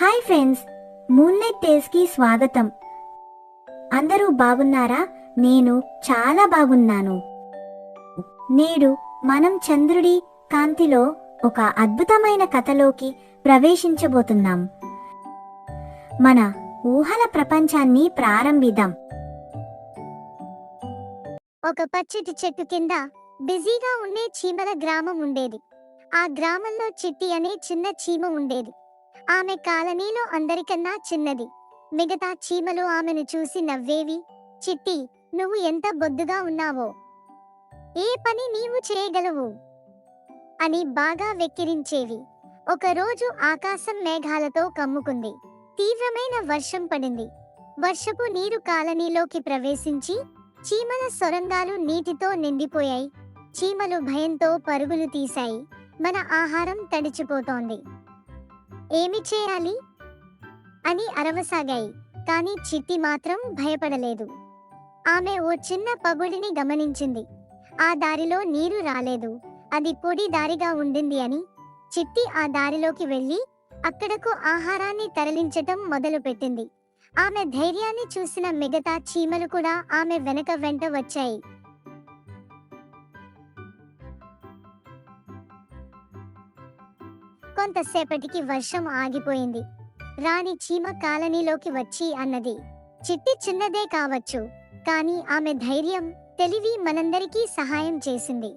Hi friends మూన్లైట్కి స్వాగతం. అందరూ బాగున్నారా? నేను చాలా బాగున్నాను. నేడు మనం చంద్రుడి కాంతిలో ఒక అద్భుతమైన కథలోకి ప్రవేశించబోతున్నాం. మన ఊహల ప్రపంచాన్ని ప్రారంభిద్దాం. ఒక పచ్చటి చెట్టు కింద బిజీగా ఉండే చీమల గ్రామం ఉండేది. ఆ గ్రామంలో చిట్టి అనే చిన్న చీమ ఉండేది. ఆమె కాలనీలో అందరికన్నా చిన్నది. మిగతా చీమలు ఆమెను చూసి నవ్వేవి చిట్టి నువ్వు ఎంత బొద్దుగా ఉన్నావో. ఏ పని నీవు చేయగలవు అని బాగా వెక్కిరించేవి. ఒకరోజు ఆకాశం మేఘాలతో కమ్ముకుంది. తీవ్రమైన వర్షం పడింది. వర్షపు నీరు కాలనీలోకి ప్రవేశించి చీమల సొరంగాలు నీటితో నిండిపోయాయి. చీమలు భయంతో పరుగులు తీశాయి. మన ఆహారం తడిచిపోతోంది. ఏమి చేయాలి? అని అరవసాగాయి. కానీ చిట్టి మాత్రం భయపడలేదు. ఆమె ఓ చిన్న పగుడిని గమనించింది. ఆ దారిలో నీరు రాలేదు. అది పొడి దారిగా ఉండింది అని చిట్టి ఆ దారిలోకి వెళ్ళి అక్కడకు ఆహారాన్ని తరలించటం మొదలుపెట్టింది. ఆమె ధైర్యాన్ని చూసిన మిగతా చీమలు కూడా ఆమె వెనక వెంట వచ్చాయి. కొంతసేపటికి వర్షం ఆగిపోయింది. రాణి చీమ కాలనీలోకి వచ్చి అన్నది. చిట్టి చిన్నదే కావచ్చు కానీ ఆమె ధైర్యం తెలివి మనందరికీ సహాయం చేసింది.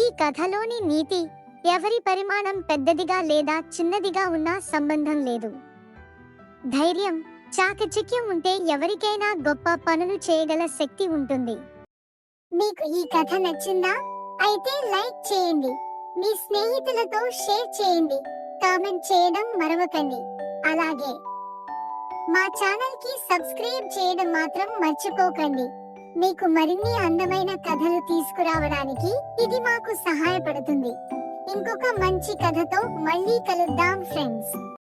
ఈ కథలోని నీతి ఎవరి పరిమాణం పెద్దదిగా లేదా చిన్నదిగా ఉన్నా సంబంధం లేదు. ధైర్యం చాకచక్యం ఉంటే ఎవరికైనా గొప్ప పనులు చేయగల శక్తి ఉంటుంది. మీకు ఈ కథ నచ్చిందా? అయితే లైక్ చేయండి. మీ స్నేహితులతో షేర్ చేయండి. కామెంట్ చేయడం మరవకండి. అలాగే మా ఛానల్కి సబ్స్క్రైబ్ చేయడం మాత్రం మర్చిపోకండి. మీకు మరిన్ని అందమైన కథలు తీసుకురావడానికి ఇది మాకు సహాయపడుతుంది. ఇంకొక మంచి కథతో మళ్ళీ కలుద్దాం ఫ్రెండ్స్.